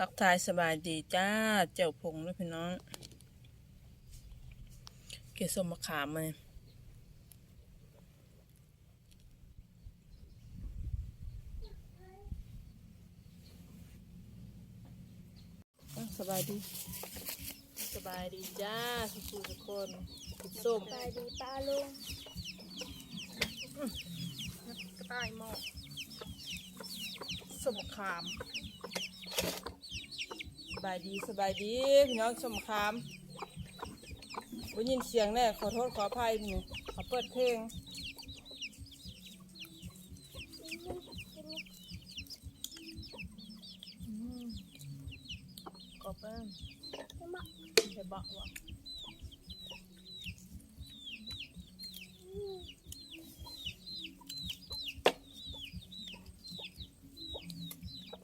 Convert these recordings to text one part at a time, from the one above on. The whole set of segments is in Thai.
ทักทายสบายดีจ้า เจ้าพงด้วยพี่น้อง เกสมมะขามมาเนี่ยอ้าวสบายดี สบายดีจ้าสุขทุกคนกินส้มสบายดีป้าลุงกระต่ายหมอกส้มมะขามส บายดีสบายดีพี่น้องชมคามได้ยินเสียงแน่ขอโทษขออภัยนี่ขอเปิดเพลงอืมขอแป้งใส่บักวะ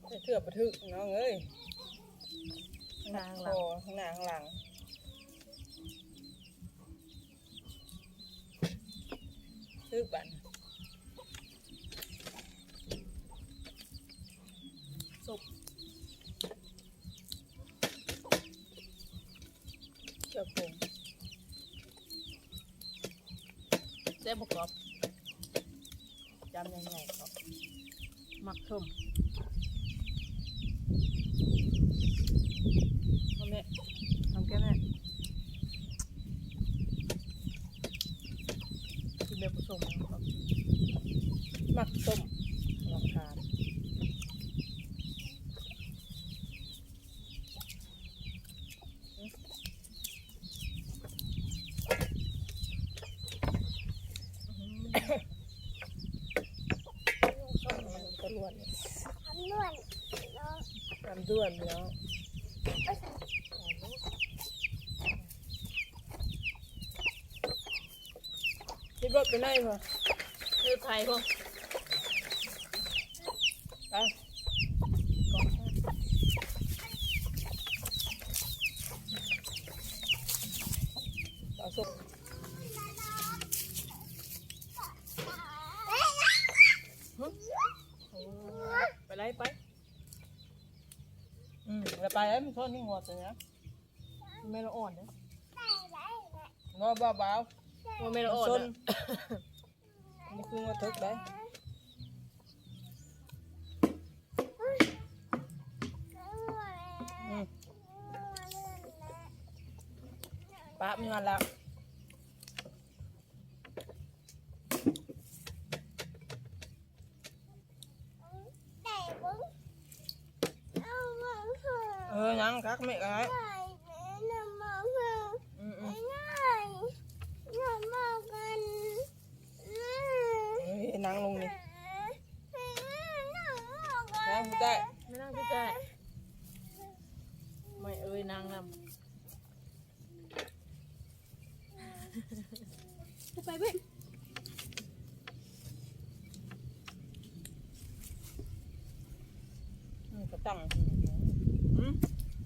ใส่เถื่อประทึกน้องเอ้ยข้าง หน้าข้างหลังข้างหน้าข้างหลังซื้อบันศพเจ้าผงเจ้าปรอบจำยังไงครับมักส้มทำเนี่ยทำแค่นั้นกินแบบผสมนะครับ มักส้มลองทานตะลวนเนี่ยทำนวดน้องตำด้วนเนาะคิดว่าเป็นไงพอคือไทยพอไปก่อนเอาสุกหึไปไล่ไป อืมแล้วไปแล้วมันทนนี่งอดเลยนะไม่ละอ่อนนะงอเบาๆว่าไม่ละอ่อนส้นอะมันคือว่าทึกได้อืมปะมีงานแล้ว แต่บุ้งเอามองเถอะ เออยังคักไม่กันไรไก่เป็นน้ำมองเ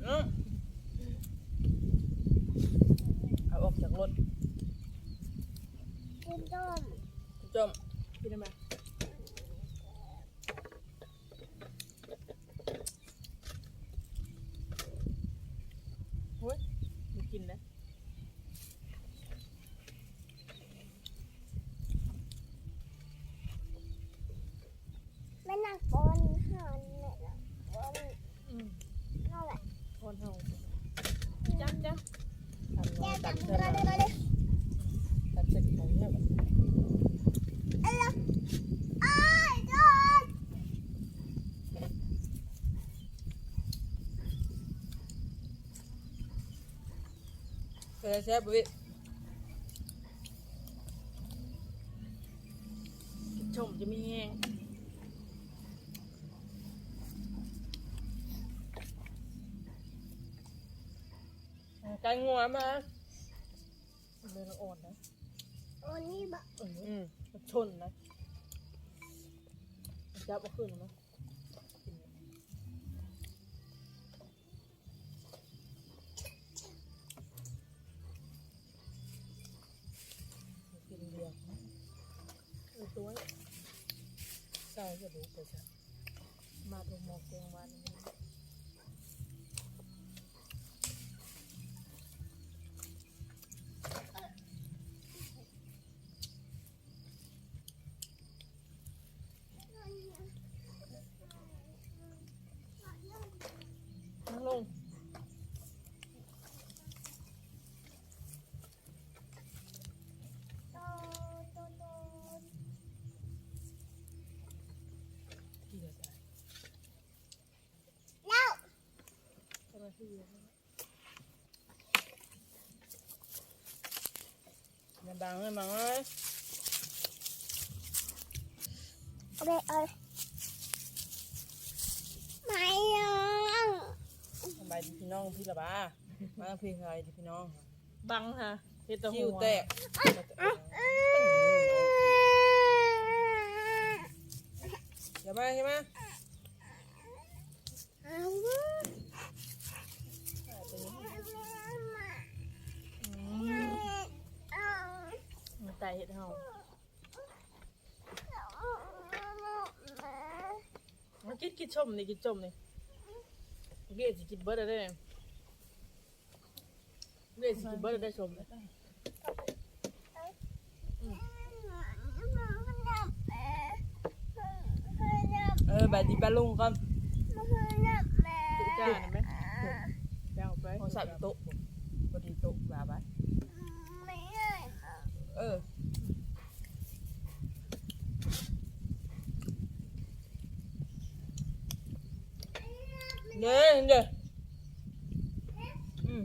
อืมเอาออกจากรถ กินต้ม จมำพี่ได้ไหม เฮ้ย มีกินนะ แม่นักบอลหันเนี่ยนะบอล อืม นั่นแหละ พอนเฮาจ้ำจ้ ทำน้อง แก้ ตั จั ด บ เส กระเด็นกระเด็น ตัดเสร็จของเนี่ยแบบ เอ้ยอ้ายโดน เออ แซ่บวิำชมจะมีแห้งไก่งัวมาไม่ละอ่อนนะโอ้นี่บะเอออืมชนนะจับเอาขึ้นนะ เศร้าจะรู้ไปจ้ะมาตรงหมอกแกงวันนี้ นาทีอย่าบังเลยมังเอ้ยเอาไปเอาไม่ยองสบายดีพี่น้องพี่ละบ้ามาพี่ใครดีพี่น้องบังฮะเฮ็ดแตะคิหัววแตกอย่ามาใช่ไหมเอา มันไตเฮ็ดเฮามันกินกินชมนี่กินชมนี่เบี้ยสิกินเบิดได้เลยเบี้ยสิกินเบิดได้ชมเลยเออบายดีบาลุงก่อนจ้านะไหมจ้าออกไปโทรศัพท์อยู่โต๊ะพอดีโต๊ะบาบายเออ เด้อเด้ออืม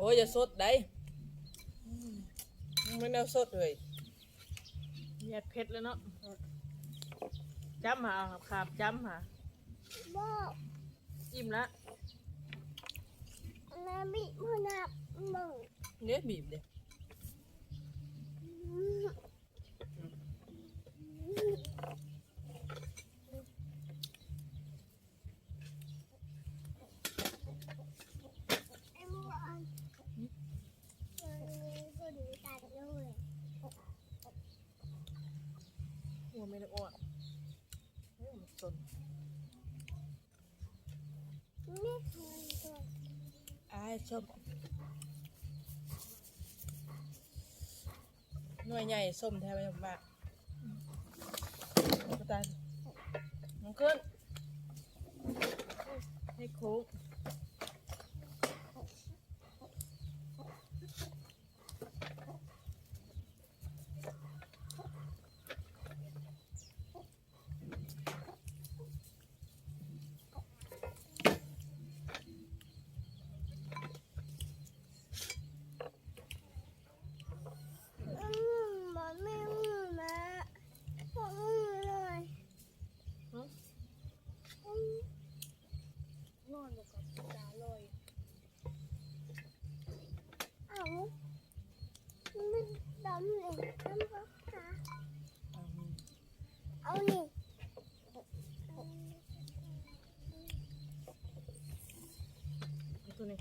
ยดมมันเนาะชอบบอกครับเออโอ้ยอย่าสดได้ไม่แนวสดเลยแยดเพชรแล้วเนาะจ้ำหาครับครับจ้ำหาอิ่มละเนี่ยบีบเดียว หัว ไม่ได้อ้วนเฮ้ยมันสนไอายชอบหน่วยใหญ่ส้มแทบไม่มากก็ตายน้องขึ้นให้โค้ก เอานี่เอาตัวนี้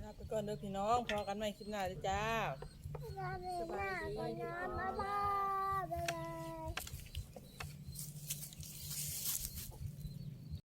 ลาไปก่อนเด้อพี่น้องพอกันใหม่คลิปหน้าเด้อจ้าลาไปหน้าก่อนนะบ๊ายบ